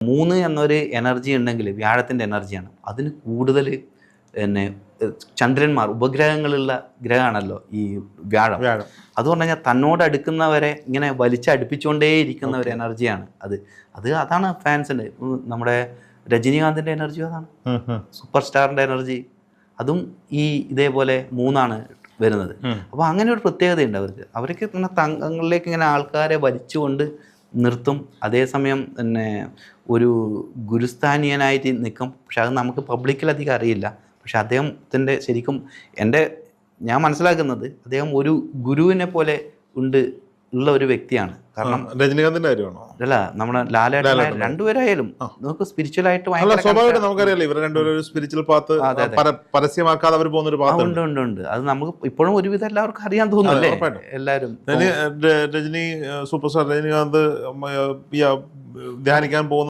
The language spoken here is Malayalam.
മൂന്ന് എന്നൊരു എനർജി ഉണ്ടെങ്കിൽ വ്യാഴത്തിന്റെ എനർജിയാണ് അതിന് കൂടുതൽ പിന്നെ ചന്ദ്രന്മാർ ഉപഗ്രഹങ്ങളുള്ള ഗ്രഹമാണല്ലോ ഈ വ്യാഴം. വ്യാഴം. അത് പറഞ്ഞു കഴിഞ്ഞാൽ തന്നോട് അടുക്കുന്നവരെ ഇങ്ങനെ വലിച്ചടുപ്പിച്ചുകൊണ്ടേ ഇരിക്കുന്ന ഒരു എനർജിയാണ് അത്. അത് അതാണ് ഫാൻസിന്റെ നമ്മുടെ രജനീകാന്തിന്റെ എനർജി അതാണ്. സൂപ്പർ സ്റ്റാറിന്റെ എനർജി അതും ഈ ഇതേപോലെ മൂന്നാണ് വരുന്നത്. അപ്പോൾ അങ്ങനെ ഒരു പ്രത്യേകതയുണ്ട് അവർക്ക്. അവർക്ക് ഇങ്ങനെ തങ്ങളിലേക്ക് ഇങ്ങനെ ആൾക്കാരെ വലിച്ചുകൊണ്ട് നിർത്തും. അതേസമയം പിന്നെ ഒരു ഗുരുസ്ഥാനീയനായിട്ട് നിൽക്കും. പക്ഷെ അത് നമുക്ക് പബ്ലിക്കിൽ അധികം അറിയില്ല. പക്ഷെ അദ്ദേഹത്തിന്റെ ശരിക്കും എന്റെ ഞാൻ മനസ്സിലാക്കുന്നത് അദ്ദേഹം ഒരു ഗുരുവിനെ പോലെ ഉണ്ട് ഉള്ള ഒരു വ്യക്തിയാണ്. കാരണം രജനീകാന്തിന്റെ കാര്യമാണോ? അല്ല നമ്മുടെ ലാലേട്ടൻ. രണ്ടുപേരായാലും നമുക്ക് സ്വാഭാവികമായിട്ട് നമുക്കറിയാലോ ഇവർ രണ്ടുപേരും സ്പിരിച്വൽ പാത്ത് സ്വാഭാവികമായിട്ടും അതെ. പരസ്യമാക്കാതെ അവർ പോകുന്ന ഒരു ആ, പാത്ത് ഉണ്ട് ഉണ്ട് ഉണ്ട്. അത് നമുക്ക് ഇപ്പോഴും ഒരുവിധം എല്ലാവർക്കും അറിയാൻ തോന്നുന്നല്ലേ ഉറപ്പായിട്ടും. എല്ലാവരും. രജനി സൂപ്പർ സ്റ്റാർ രജനീകാന്ത് ധ്യാനിക്കാൻ പോകുന്ന